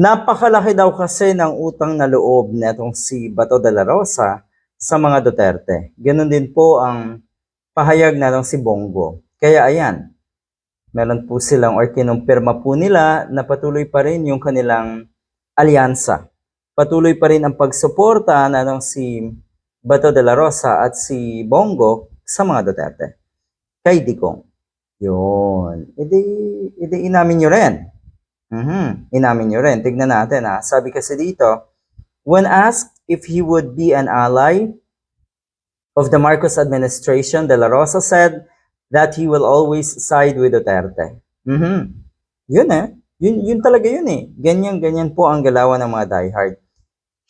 Napakalaki daw kasi ng utang na loob netong si Bato de la Rosa sa mga Duterte. Ganon din po ang pahayag natong si Bongo. Kaya ayan, meron po silang or kinumpirma po nila na patuloy pa rin yung kanilang alyansa. Patuloy pa rin ang pagsuporta natong si Bato de la Rosa at si Bongo sa mga Duterte. Kay Digong. Yun. Edi, edi inamin nyo rin. Mhm. Inamin nyo rin. Tignan natin ha. Sabi kasi dito, when asked if he would be an ally of the Marcos administration, De La Rosa said that he will always side with Duterte. Mhm. Yun eh. Yun, yun talaga yun eh. Ganyan-ganyan po ang galawan ng mga diehard.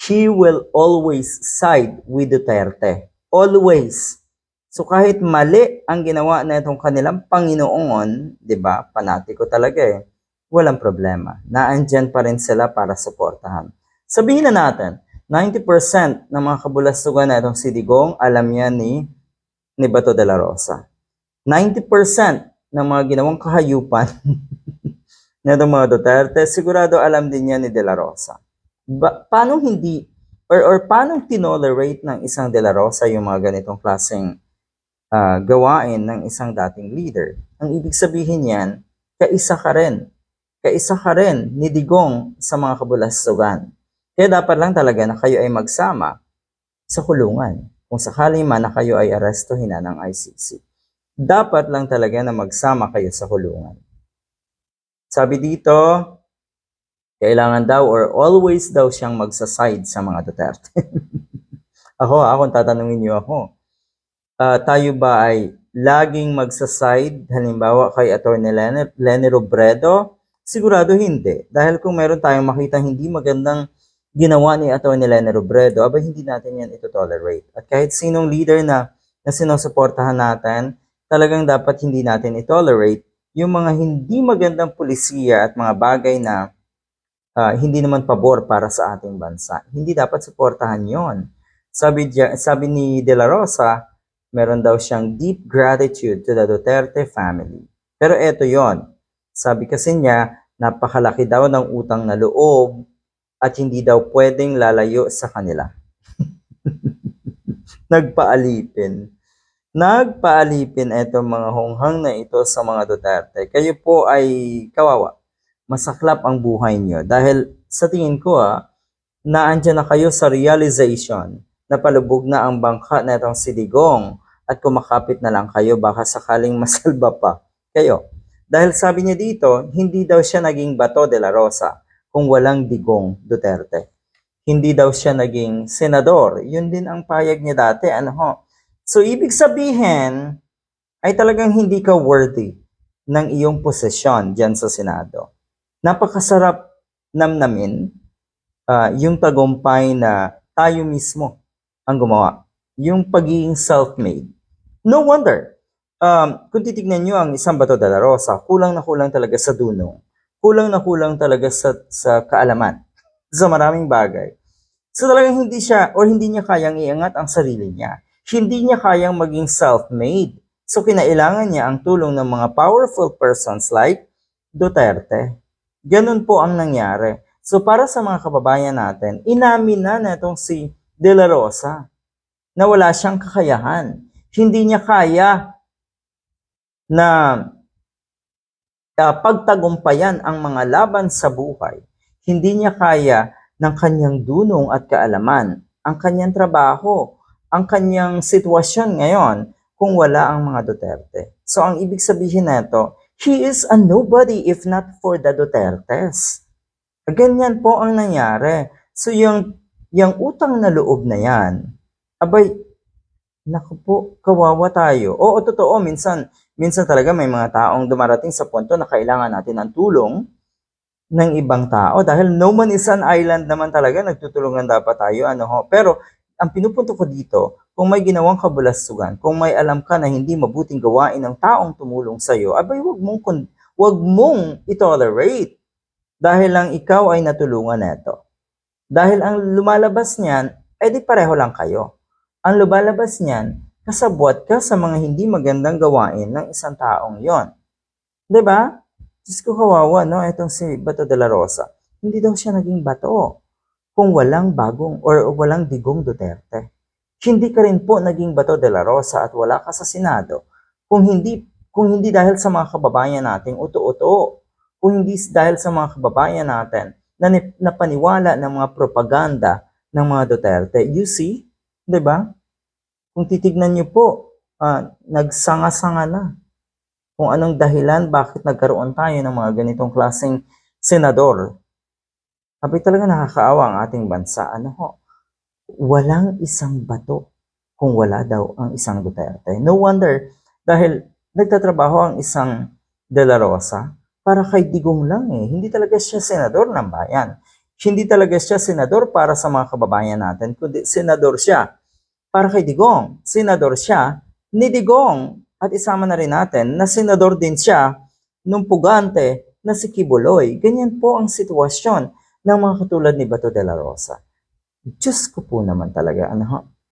He will always side with Duterte. Always. So kahit mali ang ginawa na itong kanilang Panginoon, 'di ba? Panatiko talaga eh. Walang problema. Naandyan pa rin sila para suportahan. Sabihin na natin, 90% ng mga kabulastugan na itong si Digong, alam yan ni, ni Bato de la Rosa. 90% ng mga ginawang kahayupan na itong mga Duterte, sigurado alam din yan ni De La Rosa. Ba- paano hindi, or, or paano tinolerate ng isang De La Rosa yung mga ganitong klaseng ah, gawain ng isang dating leader? Ang ibig sabihin yan, kaisa ka rin. Kaisa ka rin ni Digong sa mga kabulastugan. Kaya dapat lang talaga na kayo ay magsama sa kulungan. Kung sakali man na kayo ay arestuhin na ng ICC. Dapat lang talaga na magsama kayo sa kulungan. Sabi dito, kailangan daw or always daw siyang magsaside sa mga Duterte. ako, ako, kung tatanungin niyo ako, ah, tayo ba ay laging magsaside, halimbawa kay Atty. Lenny, Lenny Robredo? Sigurado hindi. Dahil kung meron tayong makita hindi magandang ginawa ni Atty. Lenny Robredo, abay hindi natin yan ito tolerate. At kahit sinong leader na, na sinusuportahan natin, talagang dapat hindi natin itolerate yung mga hindi magandang pulisiya at mga bagay na ah, hindi naman pabor para sa ating bansa. Hindi dapat suportahan yon. Sabi, sabi ni De La Rosa, meron daw siyang deep gratitude to the Duterte family. Pero eto yon. Sabi kasi niya, napakalaki daw ng utang na loob at hindi daw pwedeng lalayo sa kanila. Nagpaalipin. Nagpaalipin etong mga honghang na ito sa mga Duterte. Kayo po ay kawawa. Masaklap ang buhay niyo. Dahil sa tingin ko ah, naandyan na kayo sa realization na palubog na ang bangka na itong si Digong at kumakapit na lang kayo baka sakaling masalba pa kayo. Dahil sabi niya dito, hindi daw siya naging bato de la Rosa kung walang Digong Duterte. Hindi daw siya naging senador. Yun din ang payag niya dati. Ano ho? So, ibig sabihin, ay talagang hindi ka worthy ng iyong posisyon dyan sa Senado. Napakasarap namnamin ah, yung tagumpay na tayo mismo ang gumawa. Yung pagiging self-made. No wonder, um, kung titignan nyo ang isang bato de Rosa, kulang na kulang talaga sa dunong. Kulang na kulang talaga sa, sa kaalaman. Sa maraming bagay. So talagang hindi siya or hindi niya kayang iangat ang sarili niya. Hindi niya kayang maging self-made. So kinailangan niya ang tulong ng mga powerful persons like Duterte. Ganun po ang nangyari. So para sa mga kababayan natin, inamin na netong si De La Rosa na wala siyang kakayahan. Hindi niya kaya na ah, pagtagumpayan ang mga laban sa buhay. Hindi niya kaya ng kanyang dunong at kaalaman, ang kanyang trabaho, ang kanyang sitwasyon ngayon kung wala ang mga Duterte. So ang ibig sabihin nito, he is a nobody if not for the Dutertes. Ganyan po ang nangyari. So yung, yung utang na loob na yan, abay, naku po, kawawa tayo. Oo, totoo, minsan, minsan talaga may mga taong dumarating sa punto na kailangan natin ng tulong ng ibang tao dahil no man is an island naman talaga, nagtutulungan dapat tayo. Ano ho. Pero ang pinupunto ko dito, kung may ginawang kabulastugan, kung may alam ka na hindi mabuting gawain ng taong tumulong sa iyo, abay wag mong wag mong itolerate dahil lang ikaw ay natulungan neto. Dahil ang lumalabas niyan, edi pareho lang kayo. Ang lumalabas niyan, kasabwat ka sa mga hindi magandang gawain ng isang taong yon. ba? Diyos ko kawawa, no? Itong si Bato de la Rosa. hindi daw siya naging bato kung walang bagong or walang digong Duterte. Hindi ka rin po naging bato de la Rosa at wala ka sa Senado kung hindi kung hindi dahil sa mga kababayan nating uto-uto, kung hindi dahil sa mga kababayan natin na ni- napaniwala ng mga propaganda ng mga Duterte. You see? 'Di ba? Kung titignan niyo po, ah, nagsanga-sanga na kung anong dahilan bakit nagkaroon tayo ng mga ganitong klaseng senador. Sabi talaga nakakaawa ang ating bansa. Ano ho? Walang isang bato kung wala daw ang isang Duterte. No wonder, dahil nagtatrabaho ang isang De La Rosa para kay Digong lang eh. Hindi talaga siya senador ng bayan. Hindi talaga siya senador para sa mga kababayan natin, kundi senador siya para kay Digong. Senador siya ni Digong. At isama na rin natin na senador din siya nung pugante na si Kibuloy. Ganyan po ang sitwasyon ng mga katulad ni Bato de la Rosa. Diyos ko po naman talaga, ano?